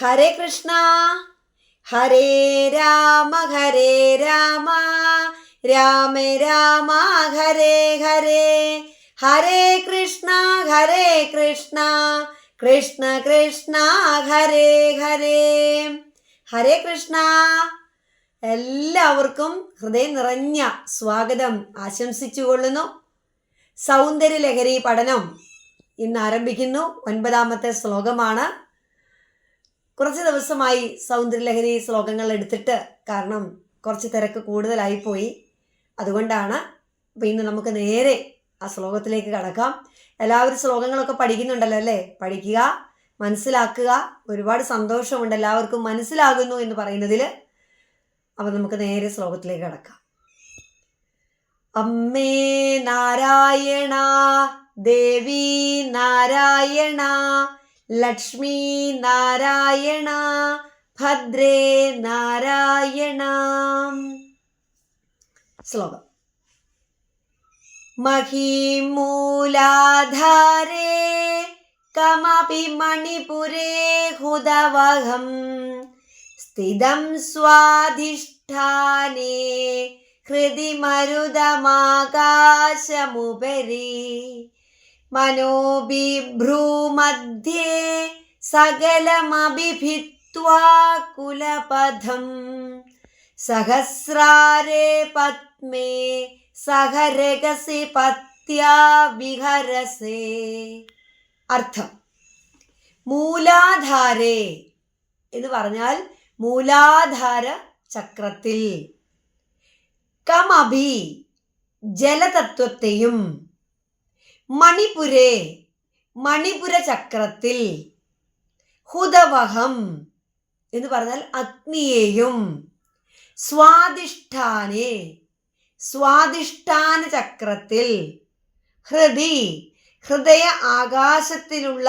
ഹരേ കൃഷ്ണ. ഹരേ രാമ ഹരേ രാമ. രാമ രാമ ഹരേ ഹരേ. ഹരേ കൃഷ്ണ ഹരേ കൃഷ്ണ. കൃഷ്ണ കൃഷ്ണ ഹരേ ഹരേ. ഹരേ കൃഷ്ണ. എല്ലാവർക്കും ഹൃദയം നിറഞ്ഞ സ്വാഗതം ആശംസിച്ചുകൊള്ളുന്നു. സൗന്ദര്യ ലഹരി പഠനം ഇന്ന് ആരംഭിക്കുന്നു. ഒൻപതാമത്തെ ശ്ലോകമാണ് കുറച്ച് ദിവസമായി സൗന്ദര്യലഹരി ശ്ലോകങ്ങൾ എടുത്തിട്ട് കാരണം കുറച്ച് തിരക്ക് കൂടുതലായിപ്പോയി. അതുകൊണ്ടാണ് അപ്പോൾ ഇന്ന് നമുക്ക് നേരെ ആ ശ്ലോകത്തിലേക്ക് കടക്കാം. എല്ലാവരും ശ്ലോകങ്ങളൊക്കെ പഠിക്കുന്നുണ്ടല്ലോ അല്ലേ? പഠിക്കുക മനസ്സിലാക്കുക. ഒരുപാട് സന്തോഷമുണ്ട്. എല്ലാവർക്കും മനസ്സിലാകുന്നു എന്ന് പറയുന്നതിൽ അപ്പം നമുക്ക് നേരെ ശ്ലോകത്തിലേക്ക് കടക്കാം. അമ്മേ നാരായണ ദേവി നാരായണ ലക്ഷ്മി നാരായണ ഭദ്രേ നാരായണ. ശ്ലോകം. മഹീമൂലാധാരേ കമപി മണിപുരേ ഹുദവഹം സ്ഥിതം സ്വാധിഷ്ഠാനേ ഹൃദി മരുതമാകാശമുപരി മനോബിഭ്രൂമധ്യേ സകലമഭിഭിത്വാ കുലപഥം. സഹസ്രാരേ പത്മേ സഹരഗസി പത്യാ വിഹരസേ. അർത്ഥം. മൂലാധാരേ എന്ന് പറഞ്ഞാൽ മൂലാധാര ചക്രത്തിൽ. കമഭി ജലതത്വത്തെയും മണിപുരേ മണിപുര ചക്രത്തിൽ ഹുദവഹം എന്ന് പറഞ്ഞാൽ അഗ്നിയെയും സ്വാദിഷ്ഠാനെ സ്വാദിഷ്ഠാന ചക്രത്തിൽ ഹൃദി ഹൃദയ ആകാശത്തിലുള്ള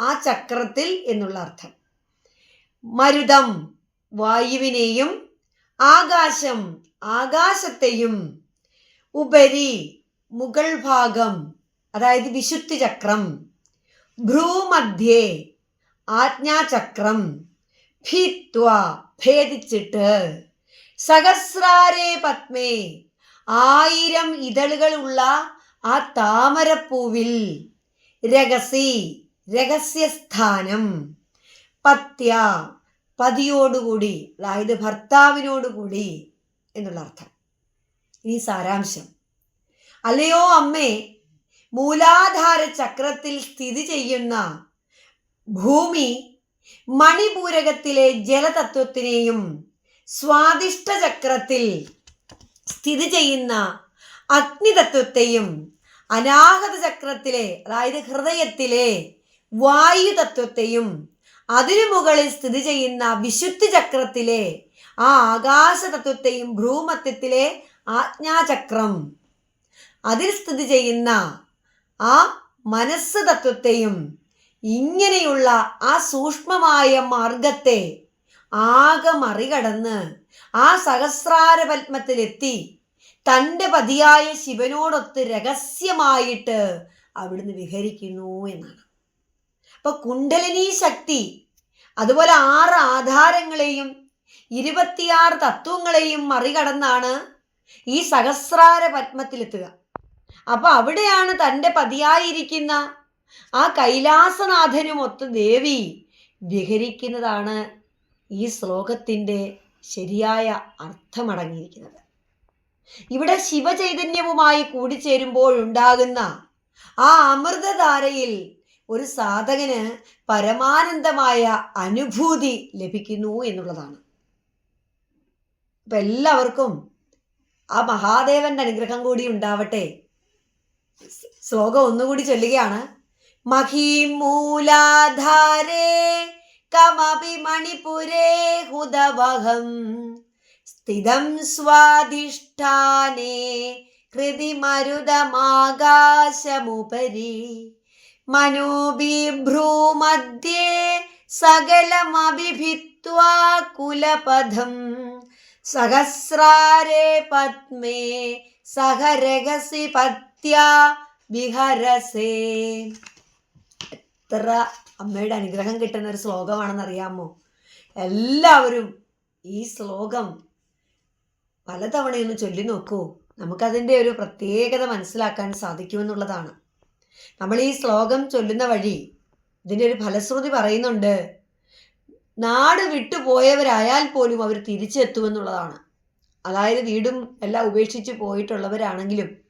ആ ചക്രത്തിൽ എന്നുള്ള അർത്ഥം. മരുതം വായുവിനെയും ആകാശം ആകാശത്തെയും ഉപരി മുകൾ ഭാഗം അതായത് വിശുദ്ധി ചക്രം ഭ്രൂമധ്യേ ആജ്ഞാചക്രം ഭിത്വ ഭേദിച്ചിട്ട്. സഹസ്രാരേ പത്മേ ആയിരം ഇതളുകളുള്ള ആ താമരപ്പൂവിൽ രഹസി രഹസ്യസ്ഥാനം. പത്യ പതിയോടുകൂടി അതായത് ഭർത്താവിനോടുകൂടി എന്നുള്ള അർത്ഥം. ഈ സാരാംശം. അല്ലയോ അമ്മേ മൂലാധാര ചക്രത്തിൽ സ്ഥിതി ചെയ്യുന്ന ഭൂമി മണിപൂരകത്തിലെ ജലതത്വത്തിനെയും സ്വാദിഷ്ട ചക്രത്തിൽ സ്ഥിതി ചെയ്യുന്ന അഗ്നിതത്വത്തെയും അനാഹത ചക്രത്തിലെ അതായത് ഹൃദയത്തിലെ വായുതത്വത്തെയും അതിനു മുകളിൽ സ്ഥിതി ചെയ്യുന്ന വിശുദ്ധി ചക്രത്തിലെ ആ ആകാശതത്വത്തെയും ഭ്രൂമത്വത്തിലെ ആജ്ഞാചക്രം. അതിൽ സ്ഥിതി ചെയ്യുന്ന ആ മനസ്സ് തത്വത്തെയും ഇങ്ങനെയുള്ള ആ സൂക്ഷ്മമായ മാർഗത്തെ ആകെ മറികടന്ന് ആ സഹസ്രാര പത്മത്തിലെത്തി തന്റെ പതിയായ ശിവനോടൊത്ത് രഹസ്യമായിട്ട് അവിടുന്ന് വിഹരിക്കുന്നു എന്നാണ്. അപ്പൊ കുണ്ടലിനി ശക്തി അതുപോലെ ആറ് ആധാരങ്ങളെയും ഇരുപത്തിയാറ് തത്വങ്ങളെയും മറികടന്നാണ് ഈ സഹസ്രാര പത്മത്തിലെത്തുക അപ്പൊ അവിടെയാണ് തന്റെ പതിയായിരിക്കുന്ന ആ കൈലാസനാഥനുമൊത്ത് ദേവി വിഹരിക്കുന്നതാണ് ഈ ശ്ലോകത്തിന്റെ ശരിയായ അർത്ഥമടങ്ങിയിരിക്കുന്നത്. ഇവിടെ ശിവചൈതന്യവുമായി കൂടിച്ചേരുമ്പോഴുണ്ടാകുന്ന ആ അമൃതധാരയിൽ ഒരു സാധകന് പരമാനന്ദമായ അനുഭൂതി ലഭിക്കുന്നു എന്നുള്ളതാണ്. അപ്പം എല്ലാവർക്കും ആ മഹാദേവന്റെ അനുഗ്രഹം കൂടി ഉണ്ടാവട്ടെ. ശ്ലോകം ഒന്നുകൂടി ചൊല്ലുകയാണ്. മഹീമൂലാധാരേ കമപി മണിപുരേ ഹുദവഹം സ്ഥിതം സ്വാധിഷ്ഠാനേ ഹൃദി മരുതമാകാശമുപരി മനോബിഭ്രൂമധ്യേ സകലമഭിഭിത്വാ കുലപഥം സഹസ്രാരേ പത്മേ സഹരഹസി വിഹരസേ. എത്ര അമ്മയുടെ അനുഗ്രഹം കിട്ടുന്ന ഒരു ശ്ലോകമാണെന്ന് അറിയാമോ എല്ലാവരും ഈ ശ്ലോകം പലതവണയൊന്ന് ചൊല്ലി നോക്കൂ. നമുക്കതിന്റെ ഒരു പ്രത്യേകത മനസ്സിലാക്കാൻ സാധിക്കുമെന്നുള്ളതാണ്. നമ്മൾ ഈ ശ്ലോകം ചൊല്ലുന്ന വഴി ഇതിന്റെ ഒരു ഫലശ്രുതി പറയുന്നുണ്ട് നാട് വിട്ടു പോയവരായാൽ പോലും അവർ തിരിച്ചെത്തുമെന്നുള്ളതാണ്. അതായത് വീടും എല്ലാം ഉപേക്ഷിച്ച് പോയിട്ടുള്ളവരാണെങ്കിലും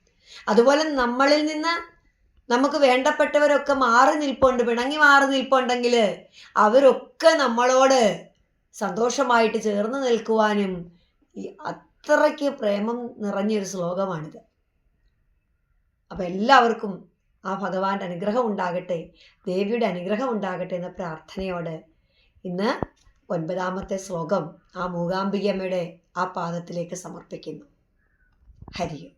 അതുപോലെ നമ്മളിൽ നിന്ന് നമുക്ക് വേണ്ടപ്പെട്ടവരൊക്കെ മാറി നിൽപ്പുണ്ട് പിണങ്ങി മാറി നിൽപ്പുണ്ടെങ്കിൽ അവരൊക്കെ നമ്മളോട് സന്തോഷമായിട്ട് ചേർന്ന് നിൽക്കുവാനും അത്രയ്ക്ക് പ്രേമം നിറഞ്ഞൊരു ശ്ലോകമാണിത്. അപ്പം എല്ലാവർക്കും ആ ഭഗവാന്റെ അനുഗ്രഹം ഉണ്ടാകട്ടെ ദേവിയുടെ അനുഗ്രഹം ഉണ്ടാകട്ടെ എന്ന പ്രാർത്ഥനയോട് ഇന്ന് ഒൻപതാമത്തെ ശ്ലോകം ആ മൂകാംബികമ്മയുടെ ആ പാദത്തിലേക്ക് സമർപ്പിക്കുന്നു. ഹരിയും